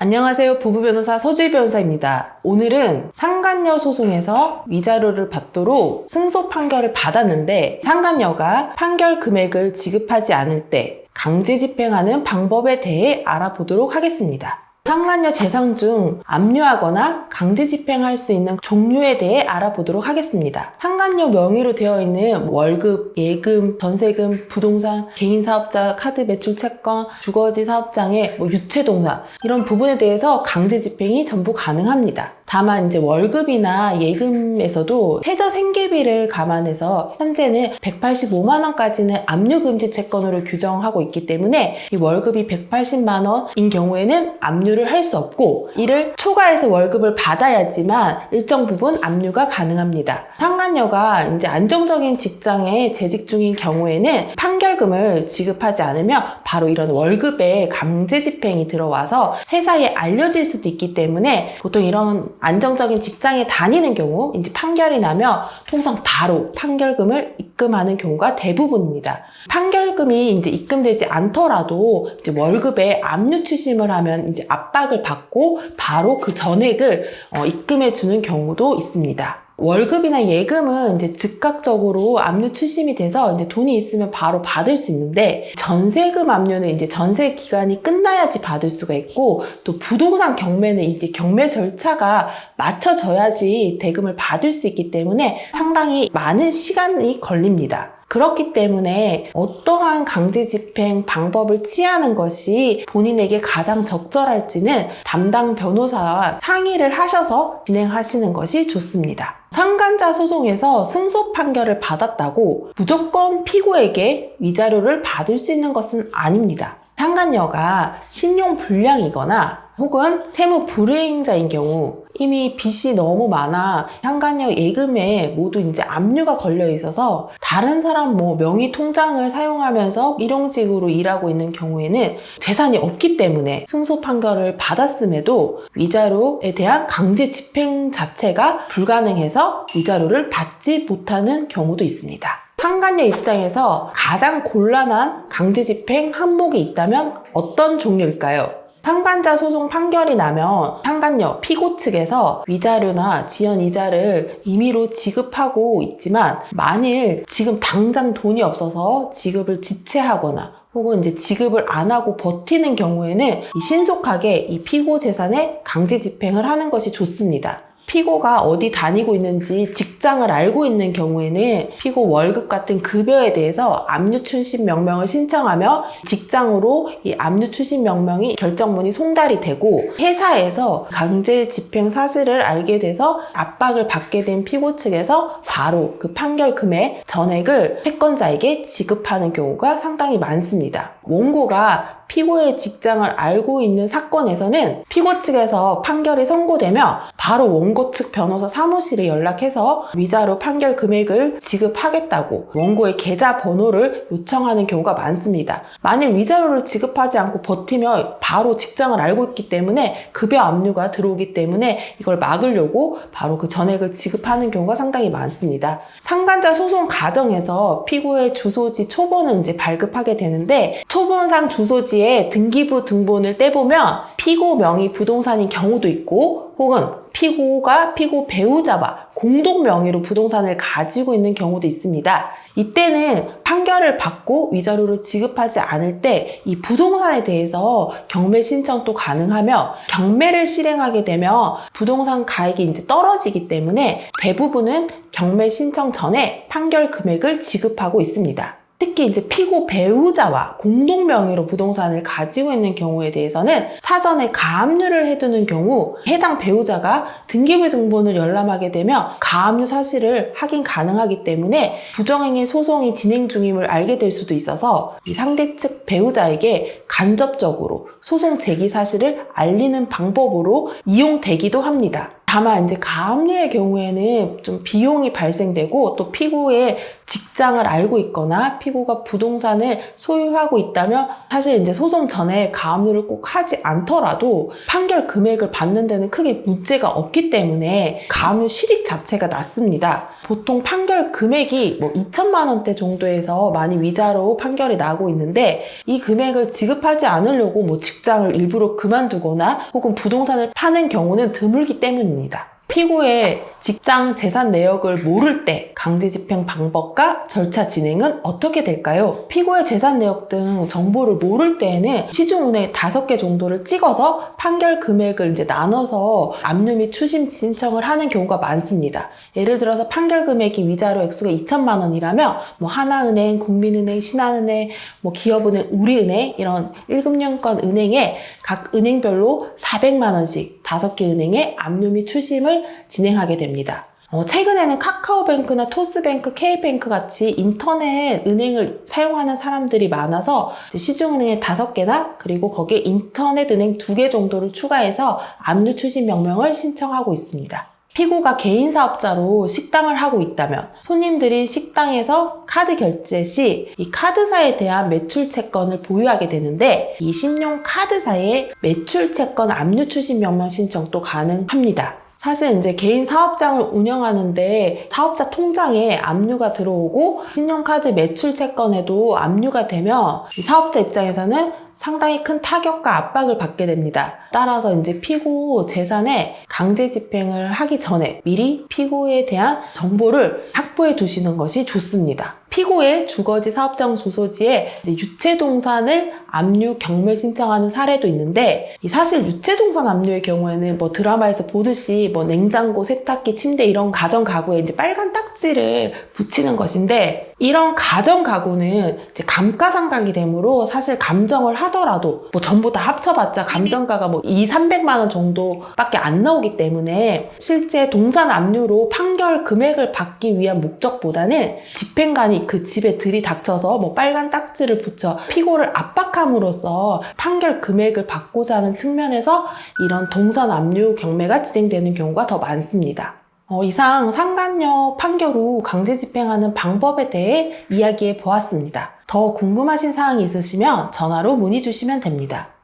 안녕하세요. 부부 변호사 서주희 변호사입니다. 오늘은 상간녀 소송에서 위자료를 받도록 승소 판결을 받았는데 상간녀가 판결 금액을 지급하지 않을 때 강제 집행하는 방법에 대해 알아보도록 하겠습니다. 상간녀 재산 중 압류하거나 강제 집행할 수 있는 종류에 대해 알아보도록 하겠습니다. 상간녀 명의로 되어 있는 월급, 예금, 전세금, 부동산, 개인 사업자 카드 매출 채권, 주거지 사업장의 뭐 유체동산 이런 부분에 대해서 강제 집행이 전부 가능합니다. 다만 이제 월급이나 예금에서도 최저 생계비를 감안해서 현재는 185만 원까지는 압류 금지 채권으로 규정하고 있기 때문에 이 월급이 180만 원인 경우에는 압류를 할 수 없고 이를 초과해서 월급을 받아야지만 일정 부분 압류가 가능합니다. 상간녀가 이제 안정적인 직장에 재직 중인 경우에는 판결금을 지급하지 않으면 바로 이런 월급에 강제 집행이 들어와서 회사에 알려질 수도 있기 때문에 보통 이런 안정적인 직장에 다니는 경우 이제 판결이 나면 통상 바로 판결금을 입금하는 경우가 대부분입니다. 판결금이 이제 입금되지 않더라도 이제 월급에 압류 추심을 하면 이제 압박을 받고 바로 그 전액을 어, 입금해 주는 경우도 있습니다. 월급이나 예금은 이제 즉각적으로 압류 추심이 돼서 이제 돈이 있으면 바로 받을 수 있는데 전세금 압류는 이제 전세 기간이 끝나야지 받을 수가 있고 또 부동산 경매는 이제 경매 절차가 맞춰져야지 대금을 받을 수 있기 때문에 상당히 많은 시간이 걸립니다. 그렇기 때문에 어떠한 강제 집행 방법을 취하는 것이 본인에게 가장 적절할지는 담당 변호사와 상의를 하셔서 진행하시는 것이 좋습니다. 상간자 소송에서 승소 판결을 받았다고 무조건 피고에게 위자료를 받을 수 있는 것은 아닙니다. 상간녀가 신용 불량이거나 혹은 채무 불이행자인 경우 이미 빚이 너무 많아 상간녀 예금에 모두 이제 압류가 걸려 있어서 다른 사람 뭐 명의 통장을 사용하면서 일용직으로 일하고 있는 경우에는 재산이 없기 때문에 승소 판결을 받았음에도 위자료에 대한 강제 집행 자체가 불가능해서 위자료를 받지 못하는 경우도 있습니다. 상간녀 입장에서 가장 곤란한 강제 집행 항목이 있다면 어떤 종류일까요? 상간자 소송 판결이 나면 상간녀 피고 측에서 위자료나 지연 이자를 임의로 지급하고 있지만 만일 지금 당장 돈이 없어서 지급을 지체하거나 혹은 이제 지급을 안 하고 버티는 경우에는 이 신속하게 이 피고 재산에 강제 집행을 하는 것이 좋습니다. 피고가 어디 다니고 있는지 직장을 알고 있는 경우에는 피고 월급 같은 급여에 대해서 압류 출신 명령을 신청하며 직장으로 이 압류 출신 명령이 결정문이 송달이 되고 회사에서 강제 집행 사실을 알게 돼서 압박을 받게 된 피고 측에서 바로 그 판결 금액 전액을 채권자에게 지급하는 경우가 상당히 많습니다. 원고가 피고의 직장을 알고 있는 사건에서는 피고 측에서 판결이 선고되면 바로 원고 측 변호사 사무실에 연락해서 위자료 판결 금액을 지급하겠다고 원고의 계좌 번호를 요청하는 경우가 많습니다. 만일 위자료를 지급하지 않고 버티면 바로 직장을 알고 있기 때문에 급여 압류가 들어오기 때문에 이걸 막으려고 바로 그 전액을 지급하는 경우가 상당히 많습니다. 상간자 소송 과정에서 피고의 주소지 초본을 이제 발급하게 되는데 초 본상 주소지 지에 등기부 등본을 떼보면 피고 명의 부동산인 경우도 있고 혹은 피고가 피고 배우자와 공동 명의로 부동산을 가지고 있는 경우도 있습니다. 이때는 판결을 받고 위자료를 지급하지 않을 때 이 부동산에 대해서 경매 신청도 가능하며 경매를 실행하게 되면 부동산 가액이 이제 떨어지기 때문에 대부분은 경매 신청 전에 판결 금액을 지급하고 있습니다. 특히 이제 피고 배우자와 공동 명의로 부동산을 가지고 있는 경우에 대해서는 사전에 가압류를 해두는 경우 해당 배우자가 등기부 등본을 열람하게 되면 가압류 사실을 확인 가능하기 때문에 부정행위 소송이 진행 중임을 알게 될 수도 있어서 이 상대 측 배우자에게 간접적으로 소송 제기 사실을 알리는 방법으로 이용되기도 합니다. 다만 이제 가압류의 경우에는 좀 비용이 발생되고 또 피고의 직장을 알고 있거나 피고가 부동산을 소유하고 있다면 사실 이제 소송 전에 가압류를 꼭 하지 않더라도 판결 금액을 받는 데는 크게 문제가 없기 때문에 가압류 실익 자체가 낮습니다. 보통 판결 금액이 뭐 2천만 원대 정도에서 많이 위자료 판결이 나고 있는데 이 금액을 지급하지 않으려고 뭐 직장을 일부러 그만두거나 혹은 부동산을 파는 경우는 드물기 때문입니다. 피고의 직장 재산 내역을 모를 때 강제 집행 방법과 절차 진행은 어떻게 될까요? 피고의 재산 내역 등 정보를 모를 때에는 시중은행 다섯 개 정도를 찍어서 판결 금액을 이제 나눠서 압류 및 추심 신청을 하는 경우가 많습니다. 예를 들어서 판결 금액이 위자료 액수가 2천만 원이라면 뭐 하나은행, 국민은행, 신한은행, 뭐 기업은행, 우리은행 이런 1금융권 은행에 각 은행별로 400만 원씩 다섯 개 은행에 압류 및 추심을 진행하게 됩니다. 어, 최근에는 카카오뱅크나 토스뱅크, K뱅크 같이 인터넷 은행을 사용하는 사람들이 많아서 시중은행에 다섯 개나 그리고 거기에 인터넷 은행 두 개 정도를 추가해서 압류 추심 명령을 신청하고 있습니다. 피고가 개인 사업자로 식당을 하고 있다면 손님들이 식당에서 카드 결제 시 이 카드사에 대한 매출 채권을 보유하게 되는데 이 신용 카드사의 매출 채권 압류 추심 명령 신청도 가능합니다. 사실 이제 개인 사업장을 운영하는데 사업자 통장에 압류가 들어오고 신용카드 매출 채권에도 압류가 되면 이 사업자 입장에서는 상당히 큰 타격과 압박을 받게 됩니다. 따라서 이제 피고 재산에 강제 집행을 하기 전에 미리 피고에 대한 정보를 확보해 두시는 것이 좋습니다. 피고의 주거지 사업장 주소지에 유체동산을 압류 경매 신청하는 사례도 있는데 이 사실 유체동산 압류의 경우에는 뭐 드라마에서 보듯이 뭐 냉장고, 세탁기, 침대 이런 가정 가구에 이제 빨간 딱지를 붙이는 것인데 이런 가정 가구는 이제 감가상각이 되므로 사실 감정을 하더라도 뭐 전부 다 합쳐봤자 감정가가 뭐 2, 300만 원 정도밖에 안 나오기 때문에 실제 동산 압류로 판결 금액을 받기 위한 목적보다는 집행관이 그 집에 들이닥쳐서 뭐 빨간 딱지를 붙여 피고를 압박함으로써 판결 금액을 받고자 하는 측면에서 이런 동산 압류 경매가 진행되는 경우가 더 많습니다. 어, 이상 상간녀 판결 후 강제 집행하는 방법에 대해 이야기해 보았습니다. 더 궁금하신 사항이 있으시면 전화로 문의 주시면 됩니다.